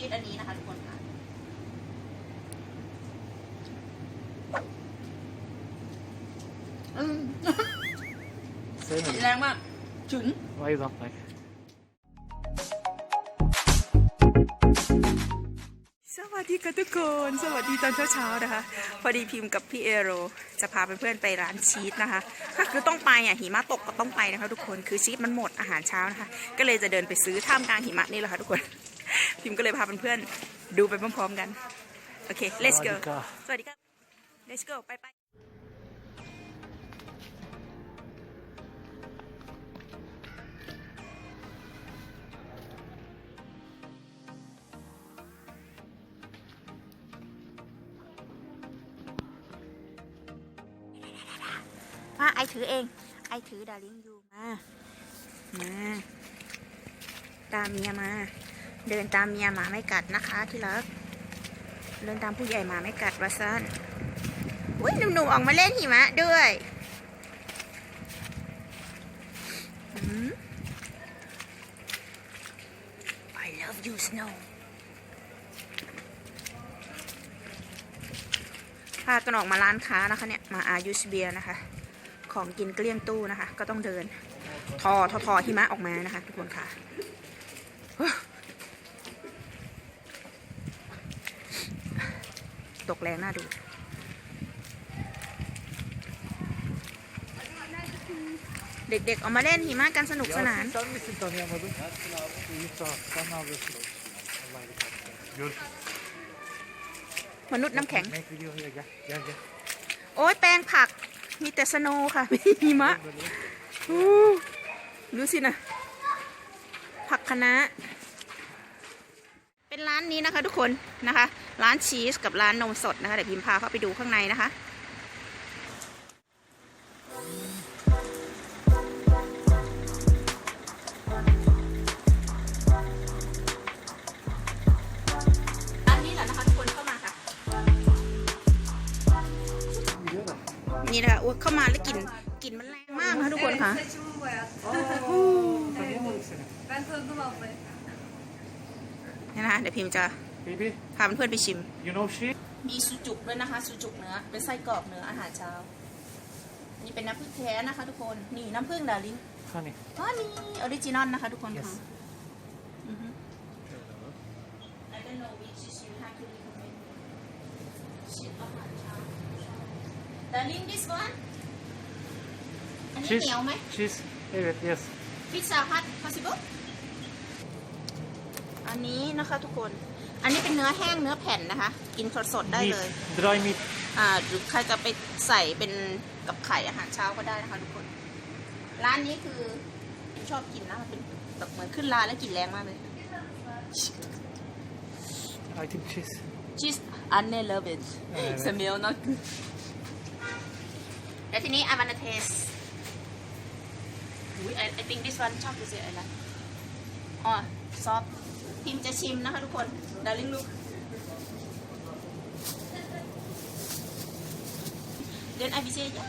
ชีสอันนี้นะคะทุกคนค่ะอืม Say กลิ่น me. แรงมากฉุน Why you don't like? สวัสดีค่ะทุกคน สวัสดีตอนเช้าๆนะคะ พอดีพิมพ์กับพี่เอโร จะพาเพื่อนๆไปร้านชีสนะคะก็คือต้องไปอะหิมะตกก็ต้องไปนะคะ ทุกคนคือชีสมันหมดอาหารเช้านะคะ ก็เลยจะเดินไปซื้อท่ามกลางหิมะนี่แหละค่ะทุกคน พิมพ์ก็เลยพาเพื่อนๆดูไปพร้อมๆกัน โอเค let's go สวัสดีครับ let's go ไปไปมาไอถือเอง ไอถือดาริงอยู่มา มา ตามเมียมา เดินตามเมียหมาไม่กัดนะคะที่รัก เดินตามผู้ใหญ่หมาไม่กัดวาซันอุ้ยหนุ่มๆออกมาเล่นหิมะด้วยอ I love you snow พากันออกมาร้านค้านะคะเนี่ย มาอายุสเบียนะคะ ของกินเกลี้ยงตู้นะคะ ก็ต้องเดิน ทอทอทอหิมะออกมานะคะ ทุกคนค่ะ ตกแรงน่าดูเด็กๆออกมาเล่นหิมะกันสนุกสนาน Sen misin tanıyamadım? İyi sağ ol. Sen ne yapıyorsun? Vallahi de kalktım. Gör. มนุษย์น้ำแข็ง Make video here gel. Gel gel. โอ้ยแปลงผัก มีแต่สโนว์ค่ะ ไม่มีหิมะอู้ดูสินะ ผักคะน้า เป็นร้านนี้นะคะทุกคนนะคะ ร้านชีสกับร้านนมสดนะคะเดี๋ยวพิมพ์พาเข้าไปดูข้างในนะคะร้านนี้แหละนะคะทุกคนเข้ามาค่ะ Biliyor da. นี่นะคะอุ๊ยเข้ามาแล้วกลิ่นกลิ่นมันแรงมากนะคะทุกคนค่ะ Saçımı boyattım. Tanıyamadık seni. Ben tanıdım ablayı. นี่นะคะ เดี๋ยวพิมพ์จะ Baby, พาเพื่อนๆไปชิม you know she? มีซูจุกด้วยนะคะซูจุกเนื้อเป็นไส้กรอกเนื้ออาหารเช้า นี่เป็นน้ำผึ้งแท้นะคะทุกคนนี่น้ำผึ้งดาริน Honey. อ๋อนี่ออริจินอลนะคะทุกคนค่ะ Yes. อือฮึ I don't know which is you have to recommend shit อาหารเช้าดาริน this one อันนี้ Cheese. เหนียวไหม Cheese. Evet, yes. พิซซ่าฮัท possible อันนี้นะคะทุกคน อันนี้เป็นเนื้อแห้งเนื้อแผ่นนะคะ กินสดๆได้เลย Meat. Dry meat. อ่าหรือใครจะไปใส่เป็นกับไข่อาหารเช้าก็ได้นะคะทุกคน ร้านนี้คือผมชอบกินนะมันเป็นแบบเหมือนขึ้นราแล้วกลิ่นแรงมากเลย I think cheese. cheese I love it เออ smell not good แล้วทีนี้ I wanna taste อุ้ย I I think this one ชอบดูสิอะไรอ๋อ ซอฟพิมจะชิมนะคะทุกคน darling look then I will say yeah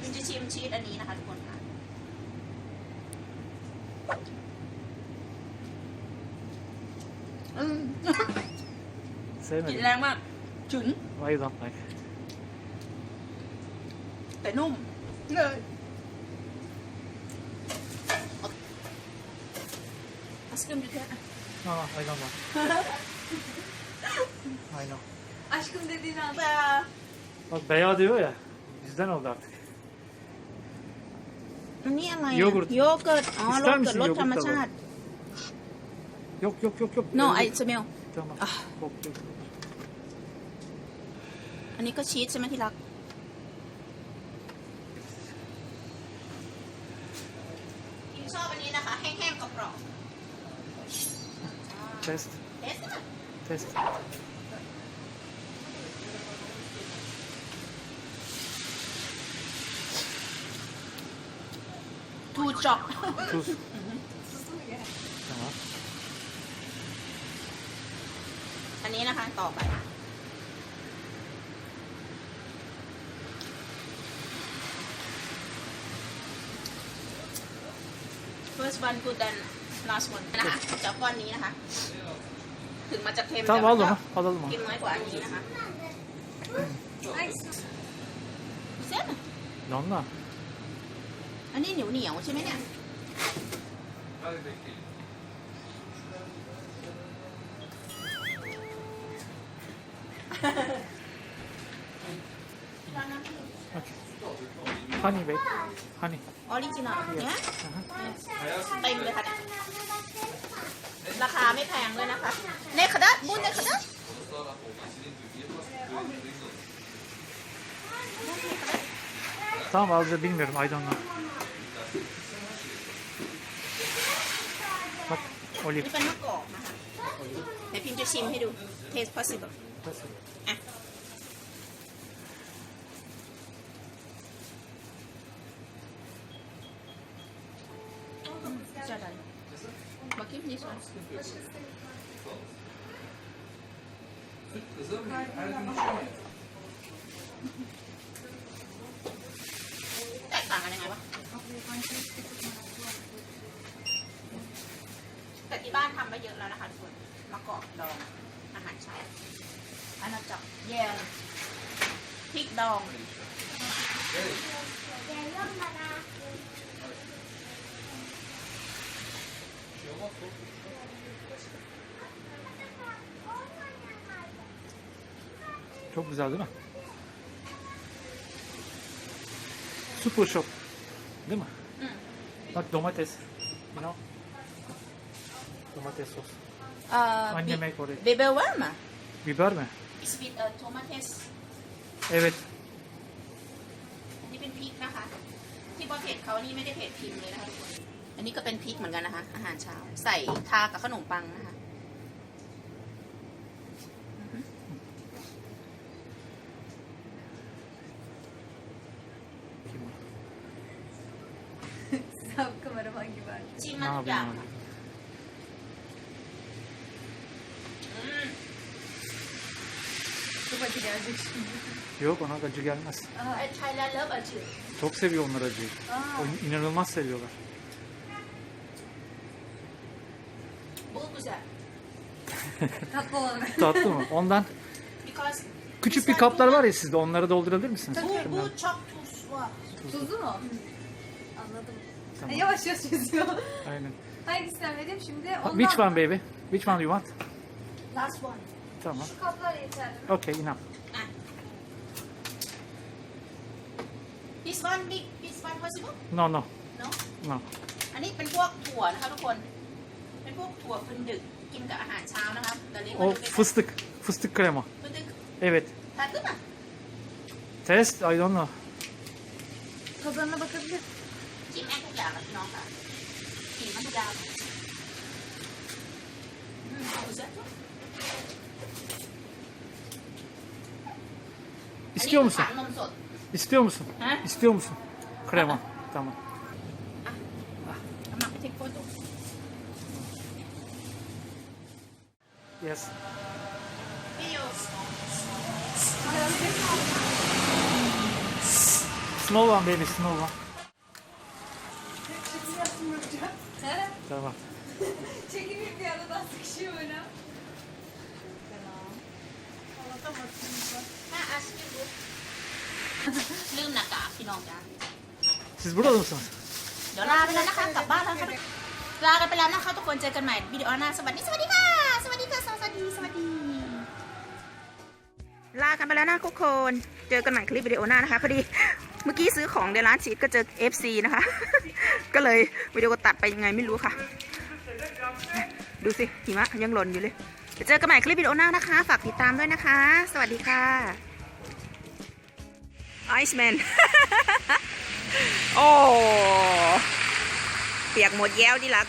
พิมจะชิมชีสอันนี้นะคะทุกคนค่ะอืมกลิ่น Sevmedim. แรงมากฉุน Why you don't like? แต่นุ่มเลย อาสกิมดูเทส No, no, I don't want. I know. Aşkım dediğin an. แต่ Bak bayağı diyor ya. Bizden oldu artık. อันนี้อะไรอะโยเกิร์ตโยเกิร์ตอ๋ออิสโยตาร์มิเกิร์ต sin รสโยเกิร์ตธรรมชาติ Yok yok yok yok. no Öyle I değil. smell Tamam. Ah. Yok, yok. อันนี้ก็ชีสใช่ไหมที่รักพิมชอบอันนี้นะคะ แห้งๆกรอบ Test. ๆ เทสอะ Test. ทูจ็อก Tuz. Tamam. อันนี้นะคะ ต่อไป first one good than last one นะคะเจ้าก้อนนี้นะคะ ถึงมันจะเค็ม Tamam แต่ alalım มัน mı? ก็ Alalım mı? เค็มน้อยกว่าอันนี้นะคะ เส้น Damla. อันนี้เหนียวเหนียวๆใช่ไหมเนี่ย Okay. Honey babe. Honey. ออริจินอลเนี่ย Aha. เต็มเลยค่ะเนี่ย ราคาไม่แพงเลยนะคะเนคดัสบุญเนคดัส Tamam alacağım bilmiyorum I don't know. Bak olive. นี่เป็นมะกอกนะคะเดี๋ยวพิมจะชิมให้ดู taste possible อะ Bakayım ne var? Tại ต่างกันยังไงวะแต่ที่บ้านทำมาเยอะแล้วนะคะทุกคนมะกอกดองอาหารเช้าอาณาจักรแยมพริกดอง Çok güzel değil mi? Super shop. Değil mi? Hı. Bak domates. You know? Domates sos. เอ่อ Anne make orayı. เบเบลว่ามา Biber mi? is with a tomatoes Evet. นี่เป็นพริกนะคะ ที่บอเผ็ดเขานี่ไม่ได้เผ็ดพิมพ์เลยนะคะทุกคน อันนี้ก็เป็นพริกเหมือนกันนะคะ อาหารเช้า ใส่ทากับขนมปังนะคะ Sen kameraman gibi artık. ชิม Ne มาทุกอย่าง yapayım ค่ะ abi? อืม Çok acı gelecek şimdi. Yok ona acı gelmez. ไอ้ไทยแลนด์เลิฟอะจืด Çok seviyor onlar acıyı. Aa. O inanılmaz seviyorlar. Tatlı olanı. Tatlı mı? Ondan because küçük bir kaplar var ya sizde onları doldurabilir misiniz? bu Şundan. bu çok tuz var Tuzlu mu? Anladım. Tamam. E, yavaş yavaş yazıyor. Aynen. Hangisinden vereyim şimdi? Ha, Ondan. Which one baby? Which one you want? last one Tamam. Şu kaplar yeterli. Okay enough. อ่ะ this one big this one possible No no. no No. อันนี้เป็นพวกถั่วนะคะทุกคน เป็นพวกถั่วฟึนดึก กินกับอาหารเช้านะคะเดี๋ยวนี้มา O ดูกัน fıstık. Fıstık krema. ฟึนดึก Evet. ทานขึ้นมา Test I don't know. Tadına bakabilir. กินแม่งทุกอย่างนะพี่น้องค่ะกินมันทุกอย่างอืมเอาเสร็จแล้ว İstiyor อันนี้ musun? คือถังนมสด İstiyor musun? Ha? İstiyor musun? Krema. Tamam. Yes. วิดีโอ Small one baby small one. He? Tamam. Çekilmiyor bir aradan sıkışıyor öyle. ถ้าอาชีพรู้ลืมหน้ากากพี่น้องจ้า Siz burada mısınız? เดี๋ยวลาไปแล้วนะคะกลับบ้านแล้วค่ะลากันไปแล้วนะคะทุกคนเจอกันใหม่วิดีโอหน้าสวัสดีสวัสดีค่ะสวัส ดี สวัสดี ลากันไปแล้วนะทุกคน เจอกันใหม่คลิปวิดีโอหน้านะคะ พอดีเมื่อกี้ซื้อของในร้านชีสก็เจอ FC นะคะ ก็เลยวิดีโอตัดไปยังไงไม่รู้ค่ะ ดูสิหิมะยังหล่นอยู่เลยเจอกันใหม่คลิปวิดีโอหน้านะคะ ฝากติดตามด้วยนะคะ สวัสดีค่ะไอซ์แมนโอ้เปียกหมดแย้วดิลัก